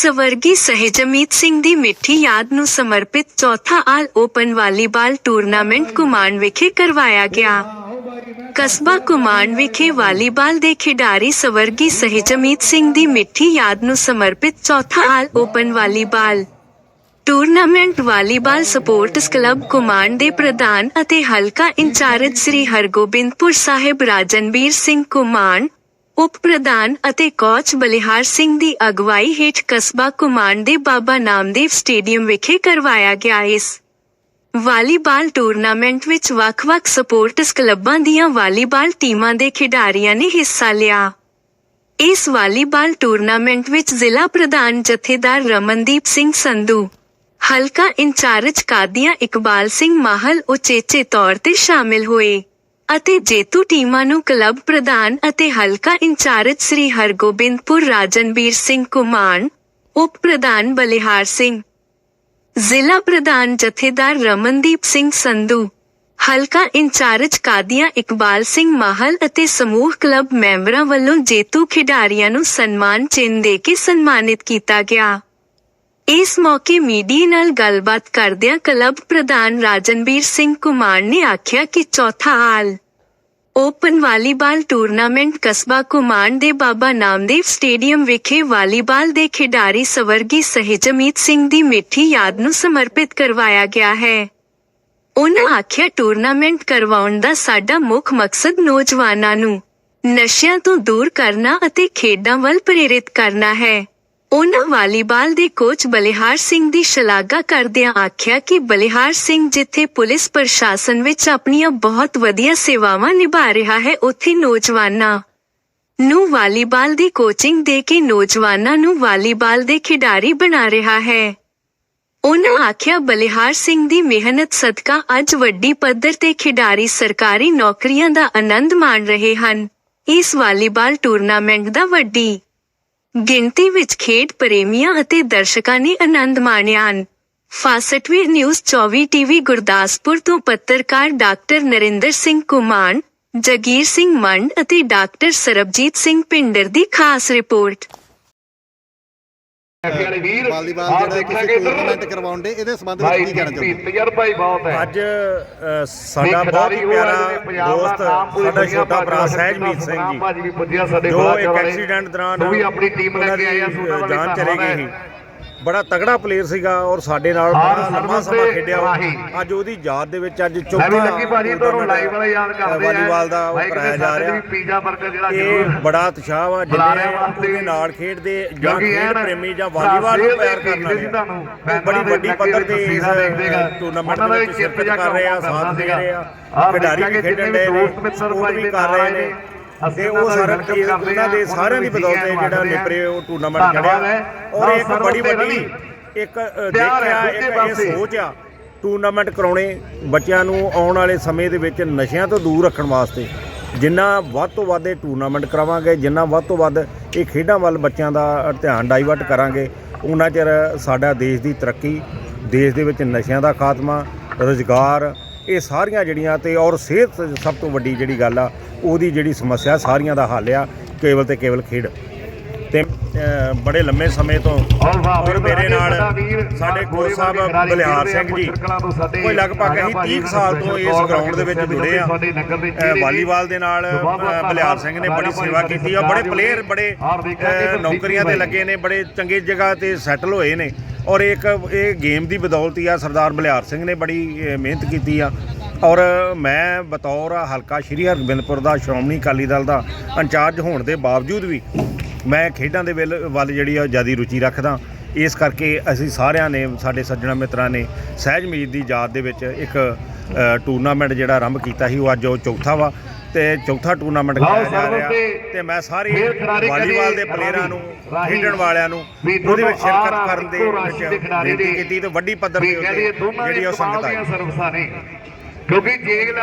ਸਵਰਗੀ ਸਹਿਜਮੀਤ ਸਿੰਘ ਦੀ ਮਿੱਠੀ ਯਾਦ ਨੂੰ ਸਮਰਪਿਤ ਚੌਥਾ all open volleyball tournament Kuman ਵਿਖੇ ਕਰਵਾਇਆ ਗਿਆ। ਕਸਬਾ ਕੁਮਾਨ ਵਿਖੇ ਵਾਲੀਬਾਲ ਦੇ ਖਿਡਾਰੀ ਸਵਰਗੀ ਸਹਿਜਮੀਤ ਸਿੰਘ ਦੀ ਮਿੱਠੀ ਯਾਦ ਨੂੰ ਸਮਰਪਿਤ ਚੌਥਾ all open volleyball tournament volleyball sports club Kuman ਦੇ ਪ੍ਰਧਾਨ ਅਤੇ ਹਲਕਾ ਇੰਚਾਰਜ ਸ੍ਰੀ ਹਰਗੋਬਿੰਦਪੁਰ ਸਾਹਿਬ ਰਾਜਨਵੀਰ ਸਿੰਘ ਕੁਮਾਨ ਉਪ ਪ੍ਰਧਾਨ ਅਤੇ ਕੋਚ ਬਲਿਹਾਰ ਸਿੰਘ ਦੀ ਅਗਵਾਈ ਹੇਠ ਕਸਬਾ ਕੁਮਾਨ ਦੇ ਬਾਬਾ ਨਾਮਦੇਵ ਸਟੇਡੀਅਮ ਵਿਖੇ ਕਰਵਾਇਆ ਗਿਆ ਇਸ ਵਾਲੀਬਾਲ ਟੂਰਨਾਮੈਂਟ ਵਿੱਚ ਵੱਖ-ਵੱਖ ਸਪੋਰਟਸ ਕਲੱਬਾਂ ਦੀਆਂ ਵਾਲੀਬਾਲ ਟੀਮਾਂ ਦੇ ਖਿਡਾਰੀਆਂ ਨੇ ਹਿੱਸਾ ਲਿਆ। ਇਸ ਵਾਲੀਬਾਲ ਟੂਰਨਾਮੈਂਟ ਵਿੱਚ ਜ਼ਿਲ੍ਹਾ ਪ੍ਰਧਾਨ ਜਥੇਦਾਰ ਰਮਨਦੀਪ ਸਿੰਘ ਸੰਧੂ, ਹਲਕਾ ਇੰਚਾਰਜ ਕਾਦੀਆਂ ਇਕਬਾਲ ਸਿੰਘ ਮਾਹਲ ਉਚੇਚੇ ਤੌਰ ਤੇ ਸ਼ਾਮਿਲ ਹੋਏ। ਅਤੇ ਜੇਤੂ ਟੀਮਾਂ ਨੂੰ ਕਲੱਬ ਪ੍ਰਧਾਨ ਅਤੇ ਹਲਕਾ ਇੰਚਾਰਜ ਸ੍ਰੀ ਹਰਗੋਬਿੰਦਪੁਰ ਰਾਜਨਵੀਰ ਸਿੰਘ ਕੁਮਾਨ, ਉਪ ਪ੍ਰਧਾਨ ਬਲਿਹਾਰ ਸਿੰਘ, ਜ਼ਿਲ੍ਹਾ ਪ੍ਰਧਾਨ ਜਥੇਦਾਰ ਰਮਨਦੀਪ ਸਿੰਘ ਸੰਧੂ, ਹਲਕਾ ਇੰਚਾਰਜ ਕਾਦੀਆਂ ਇਕਬਾਲ ਸਿੰਘ ਮਾਹਲ ਅਤੇ ਸਮੂਹ ਕਲੱਬ ਮੈਂਬਰਾਂ ਵੱਲੋਂ ਜੇਤੂ ਖਿਡਾਰੀਆਂ ਨੂੰ ਸਨਮਾਨ ਚਿੰਨ੍ਹ ਦੇ ਕੇ ਸਨਮਾਨਿਤ ਕੀਤਾ ਗਿਆ। ਇਸ ਮੌਕੇ ਮੀਡੀਆ ਨਾਲ ਗੱਲਬਾਤ ਕਰਦਿਆਂ ਕਲੱਬ ਪ੍ਰਧਾਨ ਰਾਜਨਵੀਰ ਸਿੰਘ ਕੁਮਾਰ ਨੇ ਆਖਿਆ ਕਿ ਚੌਥਾ ਹਾਲ। ਓਪਨ ਵਾਲੀਬਾਲ ਟੂਰਨਾਮੈਂਟ ਕਸਬਾ ਕੁਮਾਨ ਦੇ ਬਾਬਾ ਨਾਮਦੇਵ ਸਟੇਡੀਅਮ ਵਿਖੇ ਵਾਲੀਬਾਲ ਦੇ ਖਿਡਾਰੀ ਸਵਰਗੀ ਸਹਿਜਮੀਤ ਸਿੰਘ ਦੀ ਮਿੱਠੀ ਯਾਦ ਨੂੰ ਸਮਰਪਿਤ ਕਰਵਾਇਆ ਗਿਆ ਹੈ। ਉਹਨਾਂ ਆਖਿਆ, ਟੂਰਨਾਮੈਂਟ ਕਰਵਾਉਣ ਦਾ ਸਾਡਾ ਮੁੱਖ ਮਕਸਦ ਨੌਜਵਾਨਾਂ ਨੂੰ ਨਸ਼ਿਆਂ ਤੋਂ ਦੂਰ ਕਰਨਾ ਅਤੇ ਖੇਡਾਂ ਵੱਲ ਪ੍ਰੇਰਿਤ ਕਰਨਾ ਹੈ। ਉਹਨਾਂ ਵਾਲੀਬਾਲ ਦੇ ਕੋਚ ਬਲਿਹਾਰ ਸਿੰਘ ਦੀ ਸ਼ਲਾਘਾ ਕਰਦਿਆਂ ਆਖਿਆ ਕਿ ਬਲਿਹਾਰ ਸਿੰਘ ਜਿੱਥੇ ਪੁਲਿਸ ਪ੍ਰਸ਼ਾਸਨ ਵਿੱਚ ਆਪਣੀਆਂ ਬਹੁਤ ਵਧੀਆ ਸੇਵਾਵਾਂ ਨਿਭਾ ਰਿਹਾ ਹੈ, ਉੱਥੇ ਨੌਜਵਾਨਾਂ ਨੂੰ ਵਾਲੀਬਾਲ ਦੀ ਕੋਚਿੰਗ ਦੇ ਕੇ ਨੌਜਵਾਨਾਂ ਨੂੰ ਵਾਲੀਬਾਲ ਦੇ ਖਿਡਾਰੀ ਬਣਾ ਰਿਹਾ ਹੈ। ਉਹਨਾਂ ਆਖਿਆ, ਬਲਿਹਾਰ ਸਿੰਘ ਦੀ ਮਿਹਨਤ ਸਦਕਾ ਅੱਜ ਵੱਡੀ ਪੱਧਰ ਤੇ ਖਿਡਾਰੀ ਸਰਕਾਰੀ ਨੌਕਰੀਆਂ ਦਾ ਆਨੰਦ ਮਾਣ ਰਹੇ ਹਨ। ਇਸ ਵਾਲੀਬਾਲ ਟੂਰਨਾਮੈਂਟ ਦਾ ਵੱਡੀ ਗਿਣਤੀ ਵਿੱਚ ਖੇਡ ਪ੍ਰੇਮੀਆਂ ਅਤੇ ਦਰਸ਼ਕਾਂ ਨੇ ਆਨੰਦ ਮਾਣਿਆ ਹਨ। ਫਾਸਟਵੇ ਨਿਊਜ਼ 24 ਟੀਵੀ ਗੁਰਦਾਸਪੁਰ ਤੋਂ ਪੱਤਰਕਾਰ ਡਾਕਟਰ ਨਰਿੰਦਰ ਸਿੰਘ ਕੁਮਾਨ, ਜਗੀਰ ਸਿੰਘ ਮੰਡ ਅਤੇ ਡਾਕਟਰ ਸਰਬਜੀਤ ਸਿੰਘ ਪਿੰਡਰ ਦੀ ਖਾਸ ਰਿਪੋਰਟ। ਵਾਲੀਬਾਲ ਆਹ ਜਿਹੜਾ ਦੇਖਿਆ ਤੁਸੀਂ ਕਿ ਇੱਧਰ ਟੂਰਨਾਮੈਂਟ ਕਰਵਾਉਂਦੇ ਇਹਦੇ ਸੰਬੰਧ ਵਿੱਚ ਭਾਈ ਕੀ ਕਹਿਣਾ ਚਾਹੁੰਦੇ ਵੀ ਤਜਰਬਾ ਹੀ ਬਹੁਤ ਹੈ। ਅੱਜ ਸਾਡਾ ਬਹੁਤ ਹੀ ਪਿਆਰਾ ਦੋਸਤ ਸਾਡਾ ਛੋਟਾ ਭਰ ਸਹਿਜਮੀਤ ਸਿੰਘ ਸੁਨਾਮ ਜੀ। ਭਾਜੀ ਵੀ ਪੁੱਜਿਆ ਸਾਡੇ ਜੋ ਬਾਅਦ ਇੱਕ ਵਾਲੇ। ਐਕਸੀਡੈਂਟ ਦੌਰਾਨ ਉਹ ਵੀ ਆਪਣੀ ਟੀਮ ਲੈ ਉਹਨਾਂ ਕੇ ਆਇਆ ਦੀ ਸੋਨਾ ਵਾਲੇ ਜਾਨ ਚਲੇ ਗਈ ਸੀ। ਬੜਾ ਤਗੜਾ ਪਲੇਅਰ ਸੀਗਾ ਔਰ ਸਾਡੇ ਨਾਲ ਬੜਾ ਲੰਮਾ ਸਮਾਂ ਖੇਡਿਆ। ਅੱਜ ਉਹਦੀ ਯਾਦ ਦੇ ਵਿੱਚ ਅੱਜ ਚੌਥਾ ਵੀ ਲੱਗੀ ਭਾਜੀ ਤੁਹਾਨੂੰ ਲਾਈਵ ਵਾਲਾ ਯਾਦ ਕਰਦੇ ਆ ਵਾਲੀਬਾਲ ਦਾ ਉਹ ਕਰਾਇਆ ਜਾ ਰਿਹਾ ਪੀਜ਼ਾ 버ਗਰ ਜਿਹੜਾ ਇਹ ਬੜਾ ਉਤਸ਼ਾਹ ਵਾ ਬੁਲਾਰਿਆਂ ਜਿੰਨੇ ਉਹਦੇ ਨਾਲ ਖੇਡਦੇ ਜਾਂ ਖੇਡ ਪ੍ਰੇਮੀ ਜਾਂ ਵਾਲੀਬਾਲ ਨੂੰ ਪਿਆਰ ਕਰਨ ਵਾਲੇ ਬੜੀ ਵੱਡੀ ਪੱਧਰ ਤੇ ਇਸ। ਟੂਰਨਾਮੈਂਟ ਦੇ ਵਿੱਚ ਸ਼ਿਰਕਤ ਕਰ ਰਹੇ ਆ ਸਾਥ ਦੇ। ਰਹੇ ਆ ਖਿਡਾਰੀ ਵੀ ਖੇਡਣ ਦੇ ਦੋਸਤ ਮਿੱਤਰ ਭਾਈ ਦੇ ਕਰ ਨਾਲ ਰਹੇ ਨੇ ਤੇ ਉਹ ਸਾਰਾ ਉਹਨਾਂ ਦੇ ਸਾਰਿਆਂ ਦੀ ਬਦੌਲਤ ਇਹ ਜਿਹੜਾ। ਨਿਪਰੇ ਉਹ ਟੂਰਨਾਮੈਂਟ ਖੜਿਆ ਹੈ। ਔਰ ਇੱਕ ਬੜੀ ਵੱਡੀ। ਇੱਕ ਦੇਖਿਆ ਇੱਕ ਇਹ। ਸੋਚ ਆ ਟੂਰਨਾਮੈਂਟ ਕਰਾਉਣੇ ਬੱਚਿਆਂ ਨੂੰ ਆਉਣ ਵਾਲੇ ਸਮੇਂ ਦੇ ਵਿੱਚ ਨਸ਼ਿਆਂ ਤੋਂ ਦੂਰ ਰੱਖਣ ਵਾਸਤੇ ਜਿੰਨਾ ਵੱਧ ਤੋਂ ਵੱਧ ਇਹ ਟੂਰਨਾਮੈਂਟ ਕਰਾਵਾਂਗੇ ਜਿੰਨਾ ਵੱਧ ਤੋਂ ਵੱਧ ਇਹ ਖੇਡਾਂ ਵੱਲ ਬੱਚਿਆਂ ਦਾ ਧਿਆਨ ਡਾਈਵਰਟ ਕਰਾਂਗੇ ਉਹਨਾਂ ਚਿਰ ਸਾਡਾ ਦੇਸ਼ ਦੀ ਤਰੱਕੀ ਦੇਸ਼ ਦੇ ਵਿੱਚ ਨਸ਼ਿਆਂ ਦਾ ਖਾਤਮਾ ਰੁਜ਼ਗਾਰ ਇਹ ਸਾਰੀਆਂ ਜਿਹੜੀਆਂ ਤੇ ਔਰ ਸਿਹਤ ਸਭ ਤੋਂ ਵੱਡੀ ਜਿਹੜੀ ਗੱਲ ਆ ਉਹਦੀ ਜਿਹੜੀ ਸਮੱਸਿਆ ਸਾਰੀਆਂ ਦਾ ਹੱਲ ਆ ਕੇਵਲ ਤੇ ਕੇਵਲ ਖੇਡ। ਤੇ ਬੜੇ ਲੰਮੇ ਸਮੇਂ ਤੋਂ ਔਰ ਮੇਰੇ ਨਾਲ ਸਾਡਾ ਕੋਚ ਸਾਹਿਬ ਆ, ਸਿੰਘ ਜੀ ਕੋਈ ਲਗਭਗ ਅਸੀਂ 30 ਕੁ ਸਾਲ ਤੋਂ ਇਸ ਗਰਾਊਂਡ ਦੇ ਵਿੱਚ ਜੁੜੇ ਆ। ਵਾਲੀਬਾਲ ਦੇ ਨਾਲ ਬਲਿਹਾਰ ਸਿੰਘ ਨੇ ਬੜੀ ਸੇਵਾ ਕੀਤੀ ਆ। ਬੜੇ ਪਲੇਅਰ ਬੜੇ ਨੌਕਰੀਆਂ ਤੇ ਲੱਗੇ ਨੇ ਬੜੇ ਚੰਗੇ ਜਗ੍ਹਾ ਤੇ ਸੈਟਲ ਹੋਏ ਨੇ। ਔਰ ਇੱਕ ਇਹ ਗੇਮ ਦੀ ਬਦੌਲਤ ਹੀ ਆ ਸਰਦਾਰ ਬਲਿਹਾਰ ਸਿੰਘ ਨੇ ਬੜੀ ਮਿਹਨਤ ਕੀਤੀ ਆ। ਔਰ ਮੈਂ ਬਤੌਰ ਹਲਕਾ ਸ਼੍ਰੀ ਹਰਗੋਬਿੰਦਪੁਰ ਦਾ ਸ਼੍ਰੋਮਣੀ ਅਕਾਲੀ ਦਲ ਦਾ ਇੰਚਾਰਜ ਹੋਣ ਦੇ ਬਾਵਜੂਦ ਵੀ ਮੈਂ ਖੇਡਾਂ ਦੇ ਵੱਲ ਵੱਲ ਜਿਹੜੀ ਆ ਜ਼ਿਆਦਾ ਰੁਚੀ ਰੱਖਦਾ। ਇਸ ਕਰਕੇ ਅਸੀਂ ਸਾਰਿਆਂ ਨੇ ਸਾਡੇ ਸੱਜਣਾ ਮਿੱਤਰਾਂ ਨੇ ਸਹਿਜਮੀਤ ਦੀ ਯਾਦ ਦੇ ਵਿੱਚ ਇੱਕ ਟੂਰਨਾਮੈਂਟ ਜਿਹੜਾ ਆਰੰਭ ਕੀਤਾ ਸੀ ਉਹ ਅੱਜ ਉਹ ਚੌਥਾ ਵਾ ਤੇ ਚੌਥਾ ਟੂਰਨਾਮੈਂਟ ਕਰਾਇਆ ਜਾ ਰਿਹਾ ਤੇ ਤੇ ਮੈਂ ਸਾਰੇ ਵਾਲੀਬਾਲ ਦੇ ਪਲੇਅਰਾਂ ਨੂੰ ਖੇਡਣ ਵਾਲਿਆਂ ਨੂੰ ਉਹਦੇ ਵਿੱਚ ਸ਼ਿਰਕਤ ਕਰਨ ਦੇ ਵਿੱਚ ਬੇਨਤੀ ਕੀਤੀ ਤੇ ਵੱਡੀ ਪੱਧਰ ਦੋਨਾਂ ਜਿਹੜੀ ਉਹ ਸੰਗਤ ਆਈ ਸਰਵਿਸਾਂ ਨੇ ਕਿਉਂਕਿ ਜੇ